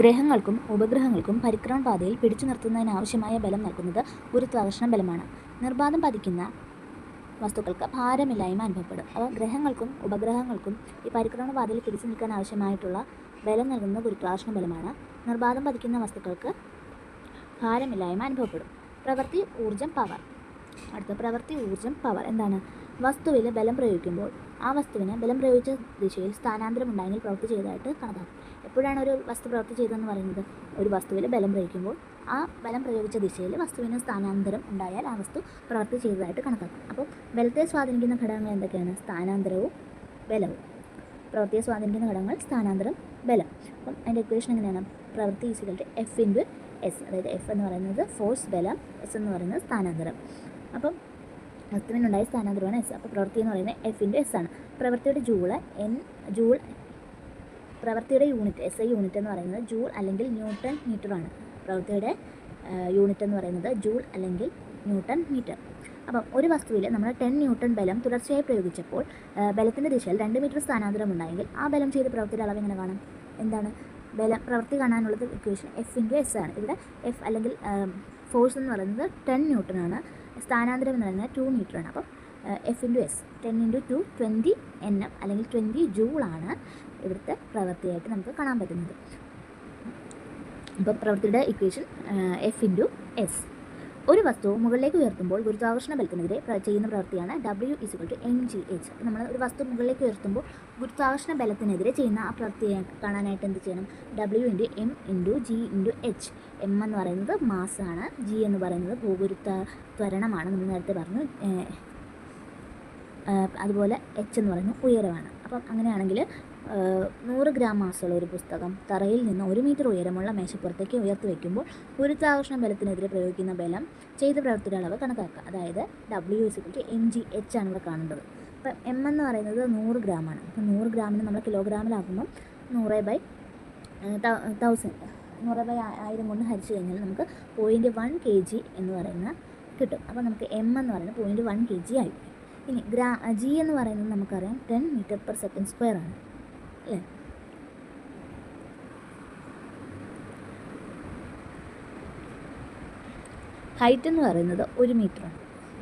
ഗ്രഹങ്ങൾക്കും ഉപഗ്രഹങ്ങൾക്കും പരിക്രമണപാതയിൽ പിടിച്ചു നിർത്തുന്നതിനാവശ്യമായ ബലം നൽകുന്നത് ഗുരുത്വാകർഷണ ബലമാണ്. നിർബാധം പതിക്കുന്ന വസ്തുക്കൾക്ക് ഭാരമില്ലായ്മ അനുഭവപ്പെടും. അപ്പോൾ ഗ്രഹങ്ങൾക്കും ഉപഗ്രഹങ്ങൾക്കും ഈ പരിക്രമണപാതയിൽ പിടിച്ചു നിൽക്കാൻ ആവശ്യമായിട്ടുള്ള ബലം നൽകുന്ന ഗുരുത്വാകർഷണ ബലമാണ്. നിർബാധം പതിക്കുന്ന വസ്തുക്കൾക്ക് ഭാരമില്ലായ്മ അനുഭവപ്പെടും. പ്രവൃത്തി ഊർജം പവർ. അടുത്ത പ്രവൃത്തി ഊർജം പവർ എന്താണ്? വസ്തുവിൽ ബലം പ്രയോഗിക്കുമ്പോൾ ആ വസ്തുവിന് ബലം പ്രയോഗിച്ച ദിശയിൽ സ്ഥാനാന്തരം ഉണ്ടായെങ്കിൽ പ്രവൃത്തി ചെയ്തതായിട്ട് കണക്കാക്കും. എപ്പോഴാണ് ഒരു വസ്തു പ്രവൃത്തി ചെയ്തതെന്ന് പറയുന്നത്? ഒരു വസ്തുവിൽ ബലം പ്രയോഗിക്കുമ്പോൾ ആ ബലം പ്രയോഗിച്ച ദിശയിൽ വസ്തുവിന് സ്ഥാനാന്തരം ഉണ്ടായാൽ ആ വസ്തു പ്രവർത്തി ചെയ്തതായിട്ട് കണക്കാക്കും. അപ്പോൾ ബലത്തെ സ്വാധീനിക്കുന്ന ഘടകങ്ങൾ എന്തൊക്കെയാണ്? സ്ഥാനാന്തരവും ബലവും. പ്രവൃത്തിയെ സ്വാധീനിക്കുന്ന ഘടകങ്ങൾ സ്ഥാനാന്തരം ബലം. അപ്പം അതിന്റെ ഇക്വേഷൻ എങ്ങനെയാണ്? പ്രവൃത്തി is equal F into S അതായത് എഫ് എന്ന് പറയുന്നത് ഫോഴ്സ് ബലം എസ് എന്ന് പറയുന്നത് സ്ഥാനാന്തരം. അപ്പം വസ്തുവിനുണ്ടായ സ്ഥാനാന്തരമാണ് എസ് അപ്പോൾ പ്രവൃത്തി എന്ന് പറയുന്നത് എഫ് ഇന്റു എസ് ആണ്. പ്രവൃത്തിയുടെ ജൂൾ എൻ ജൂൾ പ്രവൃത്തിയുടെ യൂണിറ്റ് എസ് ഐ യൂണിറ്റ് എന്ന് പറയുന്നത് ജൂൾ അല്ലെങ്കിൽ ന്യൂട്ടൺ മീറ്ററാണ് പ്രവൃത്തിയുടെ യൂണിറ്റ് എന്ന് പറയുന്നത് ജൂൾ അല്ലെങ്കിൽ ന്യൂട്ടൺ മീറ്റർ. അപ്പം ഒരു വസ്തുവിൽ നമ്മൾ ടെൻ ന്യൂട്ടൺ ബലം തുടർച്ചയായി പ്രയോഗിച്ചപ്പോൾ ബലത്തിന്റെ ദിശയിൽ രണ്ട് മീറ്റർ സ്ഥാനാന്തരം ഉണ്ടായെങ്കിൽ ആ ബലം ചെയ്ത പ്രവൃത്തിയുടെ അളവ് എങ്ങനെ കാണാം? എന്താണ്? ബലം പ്രവൃത്തി കാണാനുള്ളത് ഇക്വേഷൻ എഫ് ഇന്റു എസ് ആണ്. ഇവിടെ എഫ് അല്ലെങ്കിൽ ഫോഴ്സ് എന്ന് പറയുന്നത് ടെൻ ന്യൂട്ടൺ ആണ്. സ്ഥാനാന്തരം എന്ന് പറയുന്നത് ടു മീറ്റർ ആണ്. അപ്പം F into S ten into two twenty N M അല്ലെങ്കിൽ ട്വന്റി ജൂളാണ് ഇവിടുത്തെ പ്രവൃത്തിയായിട്ട് നമുക്ക് കാണാൻ പറ്റുന്നത്. അപ്പം പ്രവൃത്തിയുടെ ഇക്വേഷൻ എഫ് ഇന്റു എസ് ഒരു വസ്തു മുകളിലേക്ക് ഉയർത്തുമ്പോൾ ഗുരുത്വാകർഷണ ബലത്തിനെതിരെ ചെയ്യുന്ന പ്രവൃത്തിയാണ് W is equal to M G H നമ്മൾ ഒരു വസ്തു മുകളിലേക്ക് ഉയർത്തുമ്പോൾ ഗുരുത്വാകർഷണ ബലത്തിനെതിരെ ചെയ്യുന്ന ആ പ്രവൃത്തിയെ കാണാനായിട്ട് എന്ത് ചെയ്യണം? W into M into G into H M എന്ന് പറയുന്നത് മാസാണ്. ജി എന്ന് പറയുന്നത് ഭൂഗുരുത്വ ത്വരണമാണ്. നമ്മൾ നേരത്തെ പറഞ്ഞു അതുപോലെ എച്ച് എന്ന് പറയുന്നത് ഉയരമാണ്. അപ്പം അങ്ങനെയാണെങ്കിൽ നൂറ് ഗ്രാം മാസമുള്ള ഒരു പുസ്തകം തറയിൽ നിന്ന് ഒരു മീറ്റർ ഉയരമുള്ള മേശപ്പുറത്തേക്ക് ഉയർത്തി വയ്ക്കുമ്പോൾ ഗുരുത്വാകർഷണ ബലത്തിനെതിരെ പ്രയോഗിക്കുന്ന ബലം ചെയ്ത പ്രവൃത്തിയുടെ അളവ് കണക്കാക്കുക. അതായത് W is to M G H ആണ് ഇവിടെ കാണേണ്ടത്. അപ്പം എം എന്ന് പറയുന്നത് നൂറ് ഗ്രാമാണ് അപ്പം നൂറ് ഗ്രാമിന് നമ്മൾ കിലോഗ്രാമിലാക്കുമ്പം നൂറ് ബൈ തൗസൻഡ് നൂറ് ബൈ ആയിരം കൊണ്ട് ഹരിച്ചു കഴിഞ്ഞാൽ നമുക്ക് പോയിന്റ് വൺ കെ ജി എന്ന് പറയുന്ന കിട്ടും. അപ്പോൾ നമുക്ക് എം എന്ന് പറയുന്നത് പോയിന്റ് വൺ കെ ജി ആയി. ഇനി ഗ്രാ ജി എന്ന് പറയുന്നത് നമുക്കറിയാം ten metre per second square ആണ്. അല്ലേ? ഹൈറ്റ് എന്ന് പറയുന്നത് ഒരു മീറ്ററാണ്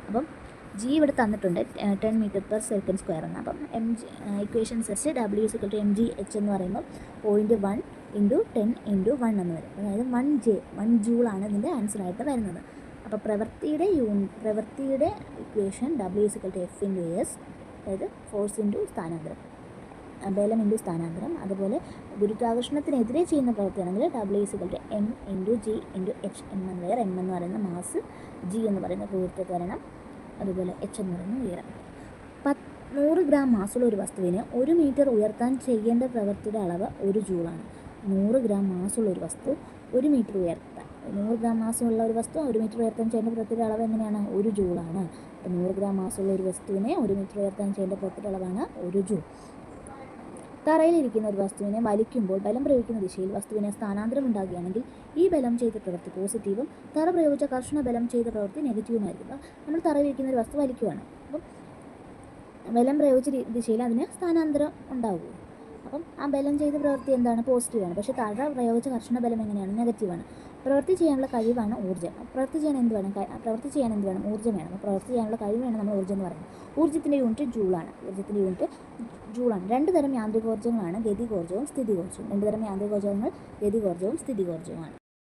അപ്പം ജി ഇവിടെ തന്നിട്ടുണ്ട് ten metre per second square ആണ് അപ്പം എം ജി ഇക്വേഷൻ അനുസരിച്ച് W is equal to M G H എന്ന് പറയുമ്പോൾ point one into ten into one എന്ന് വരും. അതായത് വൺ ജെ വൺ ജൂളാണ് ഇതിന്റെ ആൻസറായിട്ട് വരുന്നത്. അപ്പോൾ പ്രവൃത്തിയുടെ യൂൺ പ്രവൃത്തിയുടെ equation W is equal to F into S അതായത് ഫോഴ്സ് ഇന്റു സ്ഥാനാന്തരം. ബലം ഇന്റു സ്ഥാനാന്തരം. അതുപോലെ ഗുരുത്വാകർഷണത്തിനെതിരെ ചെയ്യുന്ന പ്രവൃത്തിയാണെങ്കിൽ W is to M into G into H M എന്ന് വേറെ എം എന്ന് പറയുന്ന മാസ് ജി എന്ന് പറയുന്ന പ്രവൃത്തി ത്വരണം അതുപോലെ എച്ച് എന്ന് പറയുന്ന ഉയരം. പത്ത് നൂറ് ഗ്രാം മാസുള്ള ഒരു വസ്തുവിന് ഒരു മീറ്റർ ഉയർത്താൻ ചെയ്യേണ്ട പ്രവൃത്തിയുടെ അളവ് ഒരു ജൂളാണ് നൂറ് ഗ്രാം മാസുള്ള ഒരു വസ്തു ഒരു മീറ്റർ ഉയർത്താൻ. നൂറ് ഗ്രാം മാസമുള്ള ഒരു വസ്തു ഒരു മീറ്റർ ഉയർത്താൻ ചെയ്യേണ്ട പ്രവൃത്തിയുടെ അളവ് എങ്ങനെയാണ്? ഒരു ജൂളാണ് അപ്പോൾ നൂറ് ഗ്രാം മാസമുള്ള ഒരു വസ്തുവിനെ ഒരു മീറ്റർ ഉയർത്താൻ ചെയ്യേണ്ട പ്രവൃത്തിയുടെ അളവാണ് ഒരു ജൂൾ. തറയിലിരിക്കുന്ന ഒരു വസ്തുവിനെ വലിക്കുമ്പോൾ ബലം പ്രയോഗിക്കുന്ന ദിശയിൽ വസ്തുവിനെ സ്ഥാനാന്തരം ഉണ്ടാകുകയാണെങ്കിൽ ഈ ബലം ചെയ്ത പ്രവൃത്തി പോസിറ്റീവും തറ പ്രയോഗിച്ച കർഷണ ബലം ചെയ്ത പ്രവൃത്തി നെഗറ്റീവുമായിരിക്കും അപ്പം നമ്മൾ തറയിൽ ഇരിക്കുന്ന ഒരു വസ്തു വലിക്കുകയാണ് അപ്പം ബലം പ്രയോഗിച്ച ദിശയിൽ അതിന് സ്ഥാനാന്തരം ഉണ്ടാവുകയും അപ്പം ആ ബലം ചെയ്ത പ്രവൃത്തി എന്താണ്? പോസിറ്റീവാണ് പക്ഷേ തറ പ്രയോഗിച്ച കർഷണ ബലം എങ്ങനെയാണ്? നെഗറ്റീവാണ് പ്രവൃത്തി ചെയ്യാനുള്ള കഴിവാണ് ഊർജം. പ്രവൃത്തി ചെയ്യാൻ എന്ത് വേണം? പ്രവൃത്തി ചെയ്യാൻ എന്ത് വേണം? ഊർജം വേണം. പ്രവൃത്തി ചെയ്യാനുള്ള കഴിവാണ് നമ്മൾ ഊർജം എന്ന് പറയുന്നത്. ഊർജത്തിന്റെ യൂണിറ്റ് ജൂളാണ് ഊർജത്തിന്റെ യൂണിറ്റ് ജൂളാണ് രണ്ട് തരം യാന്ത്രികോർജങ്ങളാണ് ഗതികോർജവും സ്ഥിതികോർജവും. രണ്ട് തരം യാന്ത്രികോർജങ്ങൾ ഗതികോർജവും സ്ഥിതികോർജവുമാണ്.